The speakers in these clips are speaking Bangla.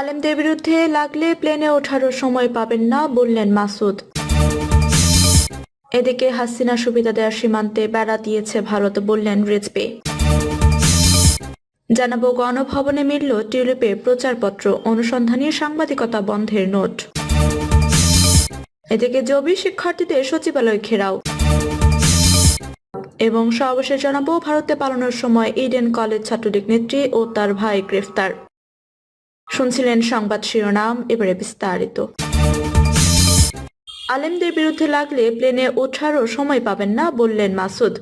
আলেমদের বিরুদ্ধে লাগলে প্লেনে ওঠারও সময় পাবেন না বললেন মাসুদ। এদিকে হাসিনা সুবিধা দেওয়ার সীমান্তে বেড়া দিয়েছে ভারত বললেন রিজপি। জানাব গণভবনে মিলল টিউলিপের প্রচারপত্র, অনুসন্ধানী সাংবাদিকতা বন্ধের নোট। এদিকে জবি শিক্ষার্থীদের সচিবালয় ঘেরাও। এবং সর্বশেষ জানাব ভারতে পালানোর সময় ইডেন কলেজ ছাত্রলীগ নেত্রী ও তার ভাই গ্রেফতার। শুনছিলেন সংবাদ শিরোনাম, এবারে বিস্তারিত। আলেমদের বিরুদ্ধে লাগলে প্লেনে ওঠারও সময় পাবেন না বললেন মাসুদ।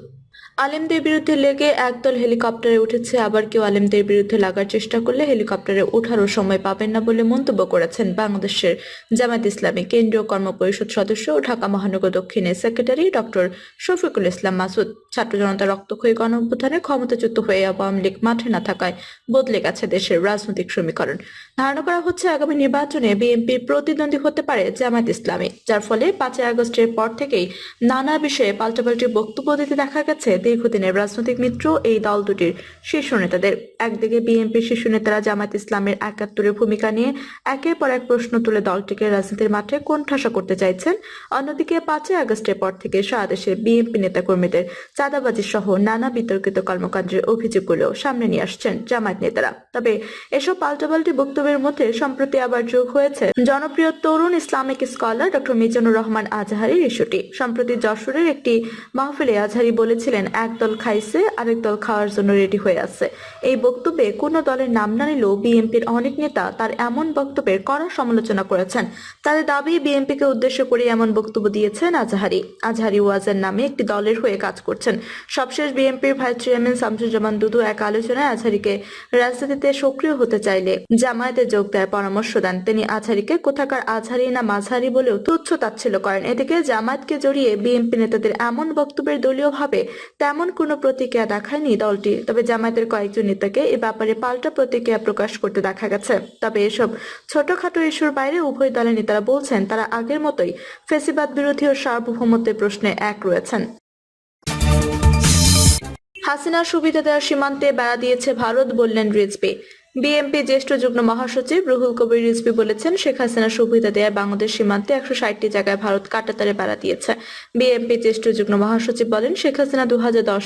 আলেমদের বিরুদ্ধে লেগে একদল হেলিকপ্টারে উঠেছে। আবার কেউ আলেমদের বিরুদ্ধে লাগার চেষ্টা করলে হেলিকপ্টারে ওঠারও সময় পাবেন না বলে মন্তব্য করেছেন বাংলাদেশের জামায়াত ইসলামী কেন্দ্রীয় কর্মপরিষদ সদস্য ও ঢাকা মহানগর দক্ষিণের সেক্রেটারি ডক্টর শফিকুল ইসলাম মাসুদ। ছাত্র জনতা রক্তক্ষয়ী গণ অভ্যুত্থানে ক্ষমতাচ্যুত হয়ে আওয়ামী লীগ মাঠে না থাকায় বদলে গেছে দেশের রাজনৈতিক সমীকরণ। ধারণা করা হচ্ছে, আগামী নির্বাচনে বিএনপির প্রতিদ্বন্দ্বী হতে পারে জামায়াত ইসলামী, যার ফলে পাঁচই আগস্টের পর থেকেই নানা বিষয়ে পাল্টাপাল্টি বক্তব্য দিতে দেখা গেছে দীর্ঘদিনের রাজনৈতিক মিত্র, এই দল দুটির শীর্ষ নেতাদের। একদিকে বিএনপির শীর্ষ নেতারা জামায়াত ইসলামের একাত্তরের ভূমিকা নিয়ে একের পর এক প্রশ্ন তুলে দলটিকে রাজনীতির মাঠে কোণঠাসা করতে চাইছেন। অন্যদিকে পাঁচই আগস্টের পর থেকে সারা দেশের বিএনপি নেতাকর্মীদের চাঁদাবাজি সহ নানা বিতর্কিত কর্মকাণ্ডের অভিযোগগুলো সামনে নিয়ে আসছেন জামায়াত নেতারা। তবে এসব পাল্টাপাল্টি বক্তব্যের মধ্যে সম্প্রতি আবার যোগ হয়েছে জনপ্রিয় তরুণ Islamic scholar doctor Mizanur Rahman আজহারির ইস্যুটি সম্প্রতি যশোরের একটি মাহফিলে আজহারি বলেছিলেন একদল খাইছে, আরেক দল খাওয়ার জন্য রেডি হয়ে আছে। এই বক্তব্যে কোনো দলের নাম না নিলেও বিএনপির অনেক নেতা তার এমন বক্তব্যের কড়া সমালোচনা করেছেন। তাদের দাবি, বিএনপিকে উদ্দেশ্য করে এমন বক্তব্য দিয়েছেন আজহারি। আজহারি ওয়াজের নামে একটি দলের হয়ে কাজ করছেন। সবশেষ বিএনপির ভাইস চেয়ারম্যান শামসুজ্জামান দুদু এক আলোচনায় আজহারিকে রাজনীতিতে সক্রিয় হতে চাইলে জামায়াতে যোগ দেওয়ার পরামর্শ দেন। তিনি আজহারিকে কোথাকার আজহারি না মাঝহারি বলেও তুচ্ছ তাচ্ছিল্য করেন। এদিকে জামায়াতকে জড়িয়ে বিএনপি নেতাদের এমন বক্তব্যের দলীয়ভাবে তেমন কোনো প্রতিক্রিয়া দেখায়নি দলটি, তবে জামায়াতের কয়েকজন নেতাকে এ ব্যাপারে পাল্টা প্রতিক্রিয়া প্রকাশ করতে দেখা গেছে। তবে এসব ছোটখাটো ইস্যুর বাইরে উভয় দলের নেতারা বলছেন, তারা আগের মতোই ফেসিবাদ বিরোধী ও সার্বভৌমত্বের প্রশ্নে এক রয়েছেন। হাসিনা সুবিধা দেওয়ার সীমান্তে বেড়া দিয়েছে ভারত, বললেন রিজবি বিএনপি জ্যেষ্ঠ যুগ্ম মহাসচিব রুহুল কবির রিজবি বলেছেন, শেখ হাসিনা সুবিধা দেয় বাংলাদেশ সীমান্তে একশো ষাটটি জায়গায় ভারত কাটাতারে বেড়া দিয়েছে। বিএনপি জ্যেষ্ঠ যুগ্ম মহাসচিব বলেন, শেখ হাসিনা দু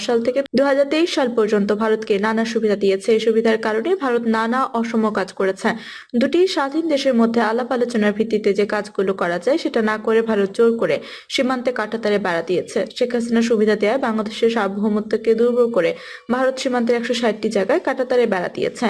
সাল থেকে দু সাল পর্যন্ত ভারতকে নানা সুবিধা দিয়েছে। এই সুবিধার কারণে ভারত নানা অসম কাজ করেছে। দুটি স্বাধীন দেশের মধ্যে আলাপ আলোচনার ভিত্তিতে যে কাজগুলো করা যায়, সেটা না করে ভারত জোর করে সীমান্তে কাটাতারে বেড়া দিয়েছে। শেখ হাসিনা সুবিধা দেয় বাংলাদেশের সার্বভৌমত্বকে দুর্বল করে ভারত সীমান্তের একশো ষাটটি জায়গায় কাটাতারে বেড়া দিয়েছে।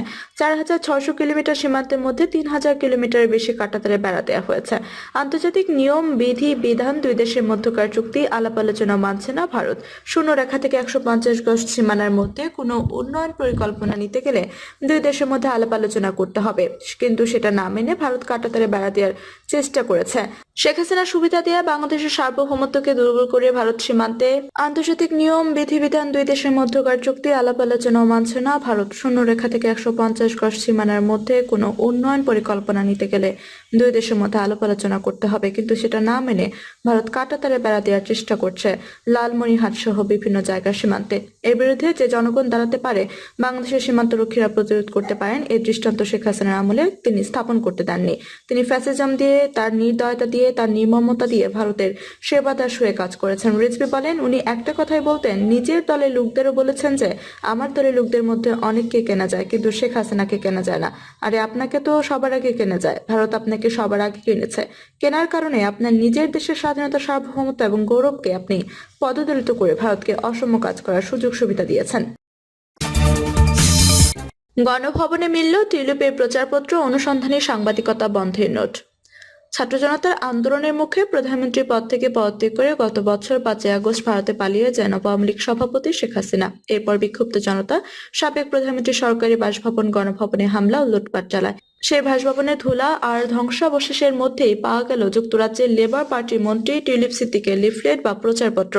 চার হাজার কিলোমিটার সীমান্তের মধ্যে তিন হাজার কিলোমিটারের বেশি কাটাতারে বেড়া দেওয়া হয়েছে। আন্তর্জাতিক নিয়ম, বিধি, বিধান দুই দেশের মধ্যকার চুক্তি, আলাপ আলোচনা মানছে না ভারত। শূন্য রেখা থেকে একশো পঞ্চাশ গজ সীমানার মধ্যে কোনো উন্নয়ন পরিকল্পনা নিতে গেলে দুই দেশের মধ্যে আলাপ আলোচনা করতে হবে। কিন্তু সেটা না মেনে ভারত কাটাতারে বেড়া দেওয়ার চেষ্টা করেছে। শেখ হাসিনা সুবিধা দেওয়া বাংলাদেশের সার্বভৌমত্বকে দুর্বল করে ভারত সীমান্তে আন্তর্জাতিক নিয়ম, বিধিবিধান দুই দেশের মধ্যকার চুক্তি আলাপ আলোচনাও মানছে না ভারত শূন্য রেখা থেকে একশো পঞ্চাশ গজ সীমানার মধ্যে কোনো উন্নয়ন পরিকল্পনা নিতে গেলে দুই দেশের মধ্যে আলাপ আলোচনা করতে হবে। কিন্তু সেটা না মেনে ভারত কাটাতারে বেড়া দেওয়ার চেষ্টা করছে লালমনিরহাট সহ বিভিন্ন জায়গার সীমান্তে। এর বিরুদ্ধে যে জনগণ দাঁড়াতে পারে, বাংলাদেশের সীমান্ত রক্ষীরা প্রতিরোধ করতে পারেন এর দৃষ্টান্ত শেখ হাসিনার আমলে তিনি স্থাপন করতে দেননি। তিনি ফ্যাসিজম দিয়ে তার নির্দয়তা দিয়ে তার নির্মমতা দিয়ে ভারতের সেবাদাস হয়ে কাজ করেছেন। রিজভি বলেন, উনি একটা কথাই বলতেন, নিজের দলের লোকদেরও বলেছেন যে, আমার দলের লোকদের মধ্যে অনেককে কেনা যায়, কিন্তু শেখ হাসিনাকে কেনা যায় না। আরে আপনাকে তো সবার আগে কেনা যায়। ভারত আপনাকে সবার আগে কিনেছে। কেনার কারণে আপনার নিজের দেশের স্বাধীনতা, সার্বভৌমত্ব এবং গৌরবকে আপনি পদদলিত করে ভারতকে অসম কাজ করার সুযোগ সুবিধা দিয়েছেন। গণভবনে মিলল টিলুপের প্রচারপত্র, অনুসন্ধানী সাংবাদিকতা বন্ধের নোট। ছাত্র জনতার আন্দোলনের মুখে প্রধানমন্ত্রী পদ থেকে পদত্যাগ করে গত বছর পাঁচই আগস্ট ভারতে পালিয়ে যান আওয়ামী লীগ সভাপতি শেখ হাসিনা। এরপর বিক্ষুব্ধ জনতা সাবেক প্রধানমন্ত্রী সরকারি বাসভবন গণভবনে হামলা ও লুটপাট চালায়। সেই বাসভবনে ধুলা আর ধ্বংসাবশেষের মধ্যেই পাওয়া গেল যুক্তরাজ্যের লেবার পার্টির মন্ত্রী টিউলিপ সিদ্দিকের লিফলেট বা প্রচারপত্র।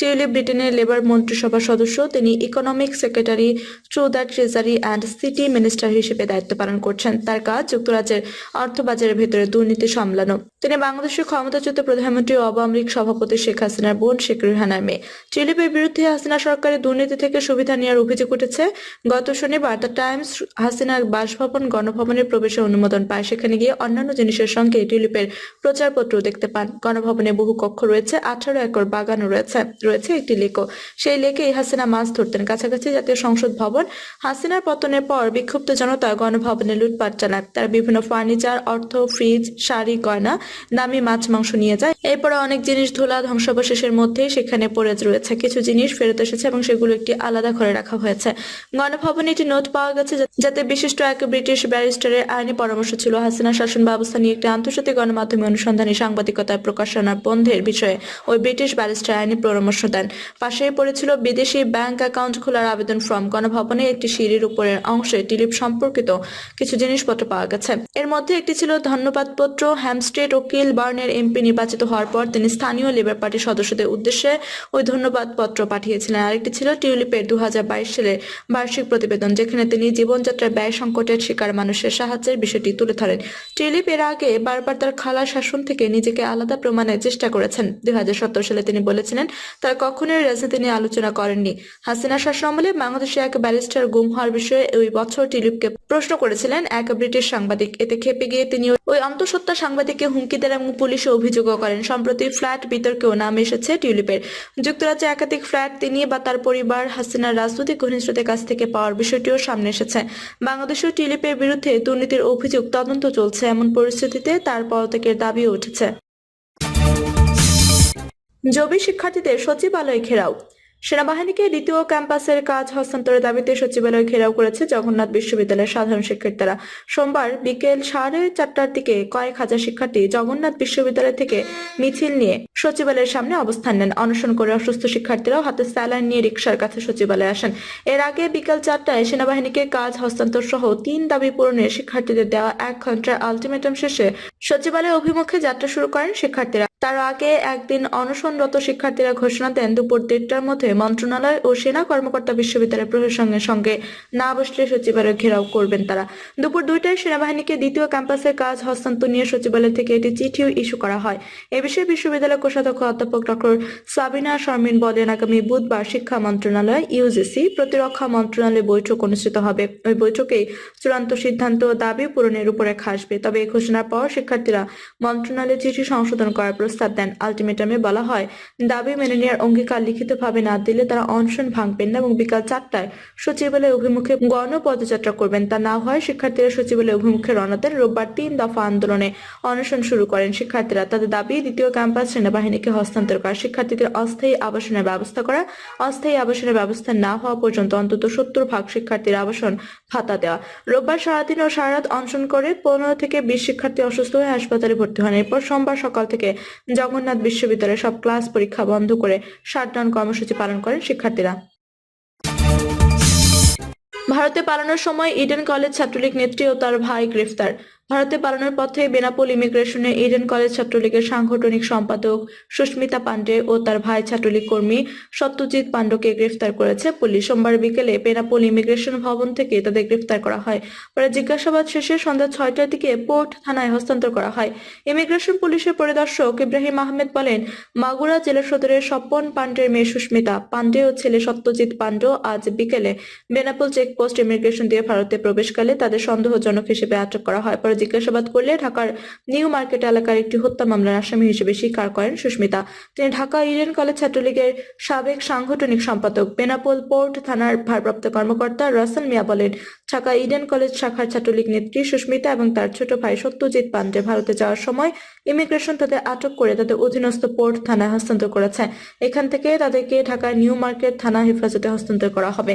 টিউলিপ ব্রিটেনের লেবার মন্ত্রিসভার সদস্য, তিনি economic secretary to the treasury and city minister হিসেবে দায়িত্ব পালন করছেন। তার কাজ যুক্তরাজ্যের অর্থবাজারের ভেতরে দুর্নীতি সামলানো। তিনি বাংলাদেশের ক্ষমতাচ্যুত প্রধানমন্ত্রী আওয়ামী লীগ সভাপতি শেখ হাসিনার বোন শেখ রেহানার মেয়ে। টিউলিপের বিরুদ্ধে হাসিনা সরকারের দুর্নীতি থেকে সুবিধা নেওয়ার অভিযোগ উঠেছে। গত শনিবার দ্য টাইমস হাসিনার বাসভবন গণভবনের প্রবেশের অনুমোদন পায়। সেখানে গিয়ে অন্যান্য জিনিসের সঙ্গে টিউলিপের প্রচারপত্র দেখতে পান। গণভবনে বহু কক্ষ রয়েছে, আঠারো একর বাগানও রয়েছে। রয়েছে একটি লেকও সেই লেকেই হাসিনা মাছ ধরতেন। কাছাকাছি জাতীয় সংসদ ভবন, হাসিনার পতনের পর বিক্ষুব্ধ জনতা গণভবনে লুটপাট চালায়। তারা বিভিন্ন ফার্নিচার, অর্থ, ফ্রিজ, শাড়ি, গয়না, দামি মাছ, মাংস নিয়ে যায়। এরপরে অনেক জিনিস ধুলা ধ্বংসাবশেষের মধ্যে সেখানে পড়ে রয়েছে। কিছু জিনিস ফেরত এসেছে এবং সেগুলো একটি আলাদা ঘরে রাখা হয়েছে। গণভবনে একটি নোট পাওয়া গেছে যাতে বিশিষ্ট এক ব্রিটিশ ব্যারিস্টারের আইনি পরামর্শ ছিল। হাসিনা শাসন ব্যবস্থা নিয়ে একটি আন্তর্জাতিক গণমাধ্যমে অনুসন্ধানী সাংবাদিকতার প্রকাশনা বন্ধের বিষয়ে ওই ব্রিটিশ ব্যারিস্টার আইনি পরামর্শ দেন পাশেই পড়েছিল বিদেশি ব্যাংক অ্যাকাউন্ট খোলার আবেদন ফর্ম। গণভবনে একটি সিঁড়ির উপরের অংশে টিলিপ সম্পর্কিত কিছু জিনিসপত্র পাওয়া গেছে। এর মধ্যে একটি ছিল ধন্যবাদপত্র। হ্যামস্টেড ও কিল বার্নের এমপি নির্বাচিত হওয়ার পর তিনি স্থানীয় লেবার পার্টির সদস্যদের উদ্দেশ্যে ওই ধন্যবাদপত্র পাঠিয়েছিলেন। আরেকটি ছিল টিউলিপের দু সালের বার্ষিক প্রতিবেদন, যেখানে তিনি জীবনযাত্রার ব্যয় সংকটের শিকার মানুষের সাহায্যের বিষয়টি তুলে ধরেন। টিউলিপ এর আগে বারবার তার খালা শাসন থেকে নিজেকে আলাদা প্রমাণের চেষ্টা করেছেন। দুই হাজার সতের সালে তিনি বলেছিলেন তারা কখনোই রাজনীতি নিয়ে আলোচনা করেননি। হাসিনা শাসন আমলে বাংলাদেশে এক ব্যারিস্টার গুম হওয়ার বিষয়ে ওই বছর টিলিপকে প্রশ্ন করেছিলেন এক ব্রিটিশ সাংবাদিক। এতে খেপে গিয়ে তিনি ওই অন্তঃসত্ত্বা সাংবাদিককে হুমকি দেন এবং পুলিশে অভিযোগও করেন। সম্প্রতি ফ্ল্যাট বিতর্কেও নাম এসেছে টিউলিপের যুক্তরাজ্যে একাধিক ফ্ল্যাট তিনি বা তার পরিবার, হাসিনার রাজনৈতিক ঘনিষ্ঠদের কাছ থেকে পাওয়ার বিষয়টিও সামনে এসেছে। বাংলাদেশেও টিউলিপের বিরুদ্ধে দুর্নীতির অভিযোগ তদন্ত চলছে। এমন পরিস্থিতিতে তার পদত্যাগের দাবিও উঠেছে। জবি শিক্ষার্থীদের সচিবালয় ঘেরাও। সেনাবাহিনীকে দ্বিতীয় ক্যাম্পাসের কাজ হস্তান্তরের দাবিতে সচিবালয় ঘেরাও করেছে জগন্নাথ বিশ্ববিদ্যালয়ের সাধারণ শিক্ষার্থীরা। সোমবার বিকেল সাড়ে চারটার দিকে কয়েক হাজার শিক্ষার্থী জগন্নাথ বিশ্ববিদ্যালয় থেকে মিছিল নিয়ে সচিবালয়ের সামনে অবস্থান নেন। অনশন করে অসুস্থ শিক্ষার্থীরাও হাতে স্যালাইন নিয়ে রিক্সার কাছে সচিবালয়ে আসেন। এর আগে বিকেল চারটায় সেনাবাহিনীকে কাজ হস্তান্তর সহ তিন দাবি পূরণে শিক্ষার্থীদের দেওয়া এক ঘণ্টার আলটিমেটাম শেষে সচিবালয় অভিমুখে যাত্রা শুরু করেন শিক্ষার্থীরা। তার আগে একদিন অনশনরত শিক্ষার্থীরা ঘোষণা দেন দুপুর দেড়টার মধ্যে মন্ত্রণালয় ও সেনা কর্মকর্তা বিশ্ববিদ্যালয় প্রশাসনের সঙ্গে না বসলে সচিবালয় ঘেরাও করবেন তারা। দুপুর দুইটায় সেনাবাহিনীকে দ্বিতীয় ক্যাম্পাসের কাজ হস্তান্তর নিয়ে সচিবালয় থেকে একটি চিঠিও ইস্যু করা হয়। এ বিষয়ে বিশ্ববিদ্যালয় কোষাধ্যক্ষ অধ্যাপক ডক্টর সাবিনা শর্মিন বলেন, আগামী বুধবার শিক্ষা মন্ত্রণালয় ইউজিসি প্রতিরক্ষা মন্ত্রণালয় বৈঠক অনুষ্ঠিত হবে। ওই বৈঠকেই চূড়ান্ত সিদ্ধান্ত ও দাবি পূরণের উপরে খাসবে তবে এই ঘোষণার পর শিক্ষার্থীরা মন্ত্রণালয়ে চিঠি সংশোধন করার প্রস্তাব দেন। আলটিমেটামে বলা হয়, দাবি মেনে নেওয়ার অঙ্গীকার লিখিতভাবে না দিলে তারা অনশন ভাঙবেন না এবং বিকাল চারটায় সচিবালয় অভিমুখে গণ পদযাত্রা করবেন। তা না হয় শিক্ষার্থীরা সচিবালয় অভিমুখে রওনা দেন। রোববার তিন দফা আন্দোলনে অনশন শুরু করেন শিক্ষার্থীরা। তাদের দাবি, দ্বিতীয় ক্যাম্পাস সেনাবাহিনীকে হস্তান্তর করা। শিক্ষার্থীদের অস্থায়ী আবাসনের ব্যবস্থা করা। অস্থায়ী আবাসনের ব্যবস্থা না হওয়া পর্যন্ত অন্তত সত্তর ভাগ শিক্ষার্থীর আবাসন ভাতা দেওয়া। রোববার সারাদিন ও সারারাত অনশন করে পনেরো থেকে বিশ শিক্ষার্থী অসুস্থ হয়ে হাসপাতালে ভর্তি হন। এরপর সোমবার সকাল থেকে জগন্নাথ বিশ্ববিদ্যালয়ে সব ক্লাস পরীক্ষা বন্ধ করে শাটডাউন কর্মসূচি পালন করেন শিক্ষার্থীরা। ভারতে পালানোর সময় ইডেন কলেজ ছাত্রলীগ নেত্রী ও তার ভাই গ্রেফতার। ভারতে পালানোর পথে বেনাপোল ইমিগ্রেশনে ইডেন কলেজ ছাত্রলীগের সাংগঠনিক সম্পাদক সুস্মিতা পান্ডে ও তার ভাই ছাত্রলীগ কর্মী সত্যজিৎ পাণ্ডকে গ্রেফতার করেছে পুলিশ। সোমবার বিকেলে বেনাপোল ইমিগ্রেশন ভবন থেকে তাদের গ্রেফতার করা হয়। পরে জিজ্ঞাসাবাদ শেষে সন্ধ্যা ছয়টার দিকে পোর্ট থানায় হস্তান্তর করা হয়। ইমিগ্রেশন পুলিশের পরিদর্শক ইব্রাহিম আহমেদ বলেন, মাগুরা জেলা সদরের স্বপন পান্ডের মেয়ে সুস্মিতা পান্ডে ও ছেলে সত্যজিৎ পাণ্ডে আজ বিকেলে বেনাপোল চেকপোস্ট ইমিগ্রেশন দিয়ে ভারতে প্রবেশকালে তাদের সন্দেহজনক হিসেবে আটক করা হয়। পরে জিজ্ঞাসাবাদ করলে ঢাকার নিউ মার্কেট এলাকার একটি হত্যা মামলার আসামি হিসেবে স্বীকার করেন সুস্মিতা। তিনি ঢাকা ইডেন কলেজ ছাত্রলীগের সাবেক সাংগঠনিক সম্পাদক, বেনাপোল পোর্ট থানার ভারপ্রাপ্ত কর্মকর্তা রাসেল মিয়া বলেন, ঢাকা ইডেন কলেজ শাখার ছাত্রলীগ নেত্রী সুস্মিতা এবং তার ছোট ভাই সত্যজিৎ পান্ডে ভারতে যাওয়ার সময় ইমিগ্রেশন তাদের আটক করে তাদের অধীনস্থ পোর্ট থানায় হস্তান্তর করেছে। এখান থেকে তাদেরকে ঢাকার নিউ মার্কেট থানা হেফাজতে হস্তান্তর করা হবে।